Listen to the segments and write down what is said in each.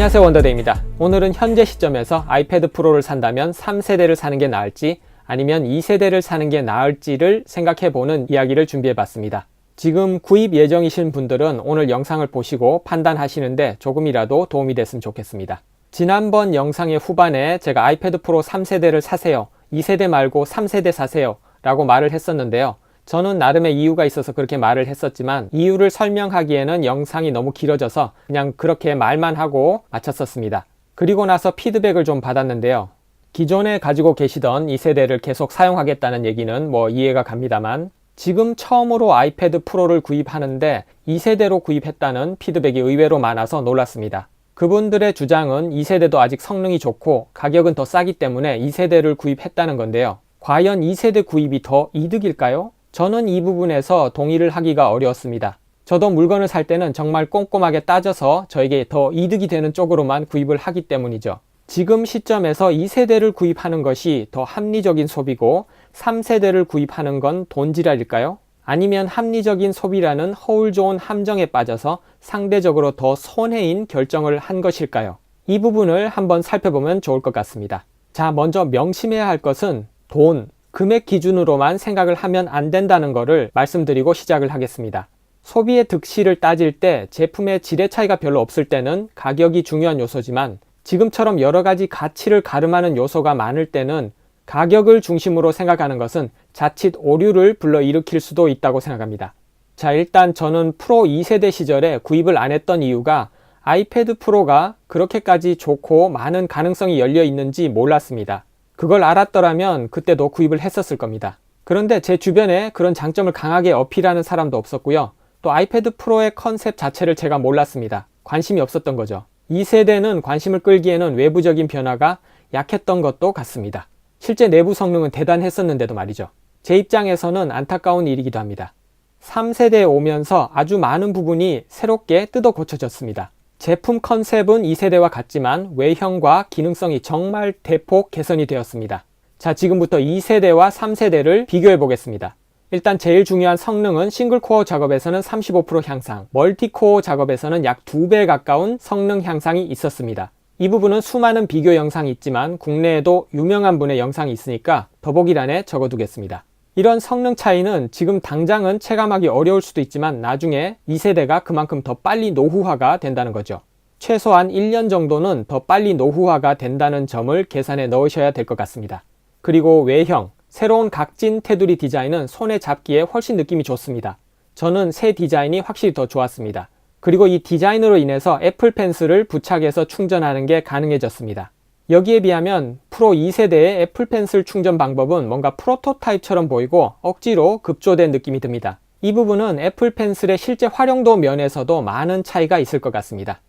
안녕하세요 원더데이입니다. 오늘은 현재 시점에서 아이패드 프로를 산다면 3세대를 사는 게 나을지 아니면 2세대를 사는 게 나을지를 생각해보는 이야기를 준비해봤습니다. 지금 구입 예정이신 분들은 오늘 영상을 보시고 판단하시는데 조금이라도 도움이 됐으면 좋겠습니다. 지난번 영상의 후반에 제가 아이패드 프로 3세대를 사세요. 2세대 말고 3세대 사세요. 라고 말을 했었는데요. 저는 나름의 이유가 있어서 그렇게 말을 했었지만 이유를 설명하기에는 영상이 너무 길어져서 그냥 그렇게 말만 하고 마쳤었습니다. 그리고 나서 피드백을 좀 받았는데요. 기존에 가지고 계시던 이 세대를 계속 사용하겠다는 얘기는 뭐 이해가 갑니다만 지금 처음으로 아이패드 프로를 구입하는데 2세대로 구입했다는 피드백이 의외로 많아서 놀랐습니다. 그분들의 주장은 2세대도 아직 성능이 좋고 가격은 더 싸기 때문에 2세대를 구입했다는 건데요. 과연 2세대 구입이 더 이득일까요? 저는 이 부분에서 동의를 하기가 어려웠습니다. 저도 물건을 살 때는 정말 꼼꼼하게 따져서 저에게 더 이득이 되는 쪽으로만 구입을 하기 때문이죠. 지금 시점에서 2세대를 구입하는 것이 더 합리적인 소비고 3세대를 구입하는 건 돈지랄일까요? 아니면 합리적인 소비라는 허울 좋은 함정에 빠져서 상대적으로 더 손해인 결정을 한 것일까요? 이 부분을 한번 살펴보면 좋을 것 같습니다. 자, 먼저 명심해야 할 것은 돈, 금액 기준으로만 생각을 하면 안 된다는 것을 말씀드리고 시작을 하겠습니다. 소비의 득실을 따질 때 제품의 질의 차이가 별로 없을 때는 가격이 중요한 요소지만 지금처럼 여러 가지 가치를 가름하는 요소가 많을 때는 가격을 중심으로 생각하는 것은 자칫 오류를 불러일으킬 수도 있다고 생각합니다. 자, 일단 저는 프로 2세대 시절에 구입을 안 했던 이유가 아이패드 프로가 그렇게까지 좋고 많은 가능성이 열려 있는지 몰랐습니다. 그걸 알았더라면 그때도 구입을 했었을 겁니다. 그런데 제 주변에 그런 장점을 강하게 어필하는 사람도 없었고요. 또 아이패드 프로의 컨셉 자체를 제가 몰랐습니다. 관심이 없었던 거죠. 2세대는 관심을 끌기에는 외부적인 변화가 약했던 것도 같습니다. 실제 내부 성능은 대단했었는데도 말이죠. 제 입장에서는 안타까운 일이기도 합니다. 3세대에 오면서 아주 많은 부분이 새롭게 뜯어 고쳐졌습니다. 제품 컨셉은 2세대와 같지만 외형과 기능성이 정말 대폭 개선이 되었습니다. 자, 지금부터 2세대와 3세대를 비교해 보겠습니다. 일단 제일 중요한 성능은 싱글코어 작업에서는 35% 향상, 멀티코어 작업에서는 약 2배 가까운 성능 향상이 있었습니다. 이 부분은 수많은 비교 영상이 있지만 국내에도 유명한 분의 영상이 있으니까 더보기란에 적어두겠습니다. 이런 성능 차이는 지금 당장은 체감하기 어려울 수도 있지만 나중에 2세대가 그만큼 더 빨리 노후화가 된다는 거죠. 최소한 1년 정도는 더 빨리 노후화가 된다는 점을 계산해 넣으셔야 될 것 같습니다. 그리고 외형, 새로운 각진 테두리 디자인은 손에 잡기에 훨씬 느낌이 좋습니다. 저는 새 디자인이 확실히 더 좋았습니다. 그리고 이 디자인으로 인해서 애플 펜슬을 부착해서 충전하는 게 가능해졌습니다. 여기에 비하면 프로 2세대의 애플 펜슬 충전 방법은 뭔가 프로토타입처럼 보이고 억지로 급조된 느낌이 듭니다. 이 부분은 애플 펜슬의 실제 활용도 면에서도 많은 차이가 있을 것 같습니다.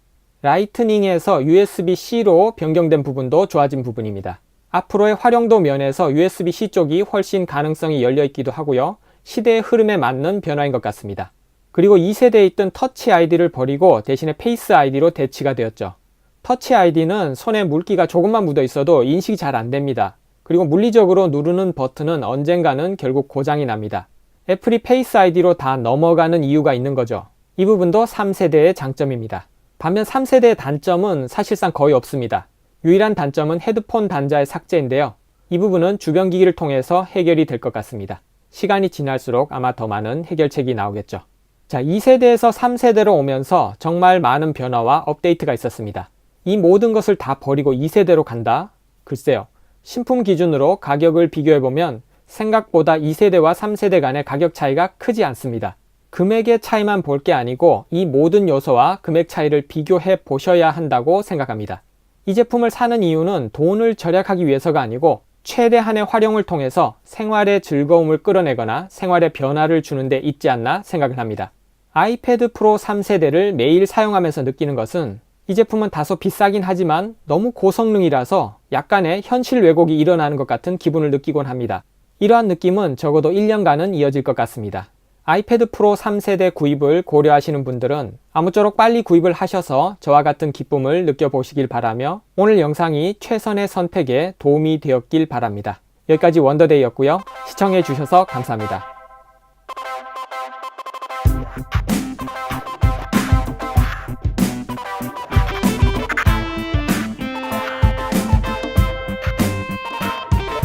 라이트닝에서 USB-C로 변경된 부분도 좋아진 부분입니다. 앞으로의 활용도 면에서 USB-C 쪽이 훨씬 가능성이 열려 있기도 하고요. 시대의 흐름에 맞는 변화인 것 같습니다. 그리고 2세대에 있던 터치 아이디를 버리고 대신에 페이스 아이디로 대치가 되었죠. 터치 아이디는 손에 물기가 조금만 묻어 있어도 인식이 잘 안 됩니다. 그리고 물리적으로 누르는 버튼은 언젠가는 결국 고장이 납니다. 애플이 페이스 아이디로 다 넘어가는 이유가 있는 거죠. 이 부분도 3세대의 장점입니다. 반면 3세대의 단점은 사실상 거의 없습니다. 유일한 단점은 헤드폰 단자의 삭제인데요. 이 부분은 주변 기기를 통해서 해결이 될 것 같습니다. 시간이 지날수록 아마 더 많은 해결책이 나오겠죠. 자, 2세대에서 3세대로 오면서 정말 많은 변화와 업데이트가 있었습니다. 이 모든 것을 다 버리고 2세대로 간다? 글쎄요. 신품 기준으로 가격을 비교해보면 생각보다 2세대와 3세대 간의 가격 차이가 크지 않습니다. 금액의 차이만 볼 게 아니고 이 모든 요소와 금액 차이를 비교해 보셔야 한다고 생각합니다. 이 제품을 사는 이유는 돈을 절약하기 위해서가 아니고 최대한의 활용을 통해서 생활의 즐거움을 끌어내거나 생활의 변화를 주는데 있지 않나 생각을 합니다. 아이패드 프로 3세대를 매일 사용하면서 느끼는 것은 이 제품은 다소 비싸긴 하지만 너무 고성능이라서 약간의 현실 왜곡이 일어나는 것 같은 기분을 느끼곤 합니다. 이러한 느낌은 적어도 1년간은 이어질 것 같습니다. 아이패드 프로 3세대 구입을 고려하시는 분들은 아무쪼록 빨리 구입을 하셔서 저와 같은 기쁨을 느껴보시길 바라며 오늘 영상이 최선의 선택에 도움이 되었길 바랍니다. 여기까지 원더데이였고요. 시청해 주셔서 감사합니다.